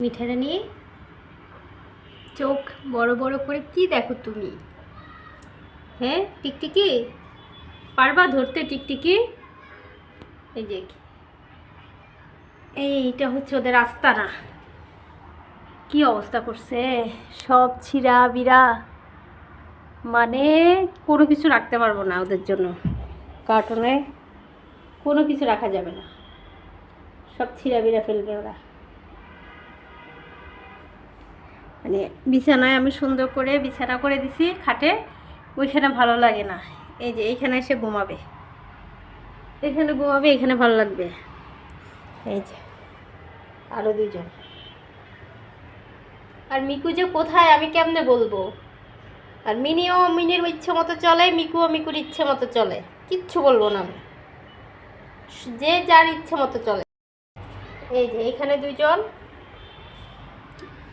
মিঠাইটা নিয়ে চোখ বড় বড় করে কি দেখো তুমি? হ্যাঁ টিকটিকি? পারবা ধরতে টিকটিকি? এই যে এইটা হচ্ছে ওদের আস্তানা। কি অবস্থা করছে? সব ছিঁড়া বিড়া। মানে কোনো কিছু রাখতে পারব না ওদের জন্য। কার্টুনে কোনো কিছু রাখা যাবে না। সব ছিঁড়া বিড়া ফেলবে ওরা। মানে বিছানায় আমি সুন্দর করে বিছানা করে দিছি খাটে, ওইখানে ভালো লাগে না। এই যে এইখানে এসে ঘুমাবে। এখানে ঘুমাবে, এখানে ভালো লাগবে। এই যে আরও দুজন আর মিকু যে কোথায়, আমি কেমনে বলব? আর মিনিও মিনির ইচ্ছে মতো চলে, মিকুও মিকুর ইচ্ছে মতো চলে। কিচ্ছু বলব না আমি। যে যার ইচ্ছে মতো চলে। এই যে, এখানে দুইজন।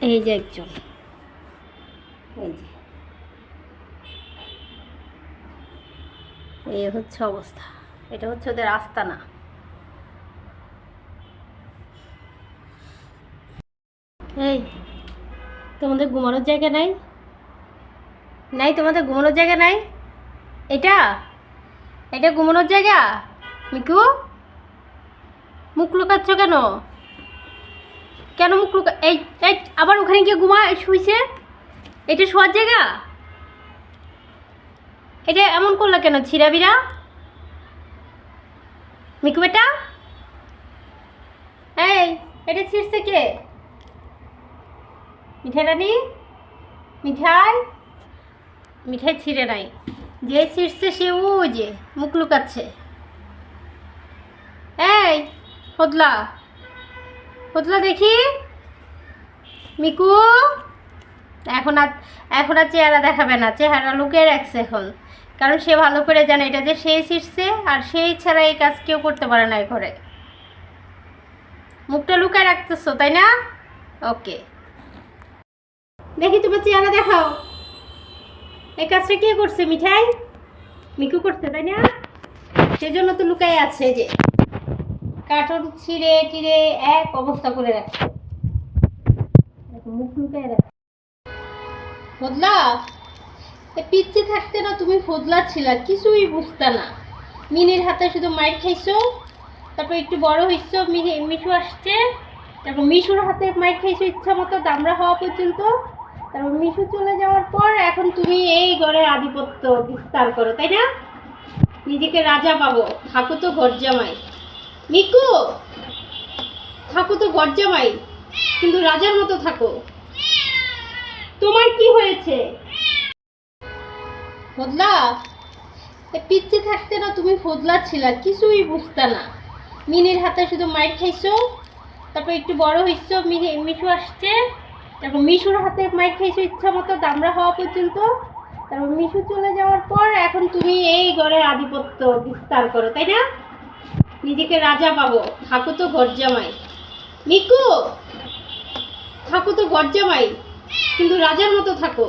এই যে একজন। এই যে। এই হচ্ছে অবস্থা। এটা হচ্ছে ওদের আস্তানা এই, তোমাদের ঘুমানোর জায়গা নাই? নাই তোমাদের ঘুমানোর জায়গা নাই? এটা? এটা ঘুমানোর জায়গা? মিকু? মুখ লুকাচ্ছ কেন? কেন মুখ লুকা এই এই, আবার ওখানে গিয়ে ঘুমা শুইছে? এটা শোয়ার জায়গা? এটা এমন করল কেন ছিঁড়াবিরা মিকু বেটা? এই, এটা ছিঁড়ছে কে? মিঠাই রানি? মিঠাই? মিঠাই ছিঁড়ে নাই। যে ছিঁড়ছে সে ও যে, মুখ লুকাচ্ছে। এই হদলা হদলা দেখি। মিকু, এখন আর এখন আর চেহারা দেখাবে না, চেহারা লুকিয়ে রাখছে এখন। কারণ সে ভালো করে জানে এটা যে সেই শিখছে আর সেই ছাড়া এই কাজ কেউ করতে পারে না ঘরে। মুখটা লুকায় রাখতেছো, তাই না? ওকে। দেখি তোমার চেহারা দেখাও। এই কাজটা কে করছে মিঠাই? মিকু করছে, তাই না? সেজন্য তো লুকাই আছে যে। কার্টুন ছিঁড়ে টিড়ে এক অবস্থা করে দেখো, মুখ লুকায় এ পিচ্ছে থাকতে না তুমি ফজলা ছিলা কিছুই বুঝতা না। মিনির হাতে শুধু মাইর খাইছো তারপর একটু বড় মিহি মিশু আসছে। তারপর মিশুর হাতে মাইর খাইছো ইচ্ছা মতো দামড়া হওয়া পর্যন্ত। তারপর মিশু চলে যাওয়ার পর এখন তুমি এই ঘরের আধিপত্য বিস্তার করো তাই না? নিজেকে রাজা পাবো থাকো তো ঘর জামাই মিকু থাকো তো ঘর জামাই, কিন্তু রাজার মতো থাকো। তোমার কি হয়েছে? ফজলা, এ পিচ্ছে থাকতে না তুমি ফজলা ছিলা, কিছুই বুঝতা না। মিনির হাতে শুধু মাইর খাইছো, তারপর একটু বড় হইছো মিশু আসছে, তারপর মিশুর হাতে মাইর খাইছো ইচ্ছা মতো দামড়া হওয়া পর্যন্ত, তারপর মিশু চলে যাওয়ার পর এখন তুমি এই ঘরের আধিপত্য বিস্তার করো, তাই না? নিজেকে রাজা পাবো। থাকো তো গরজামাই মিকু! থাকো তো গরজামাই কিন্তু রাজার মতো থাকো।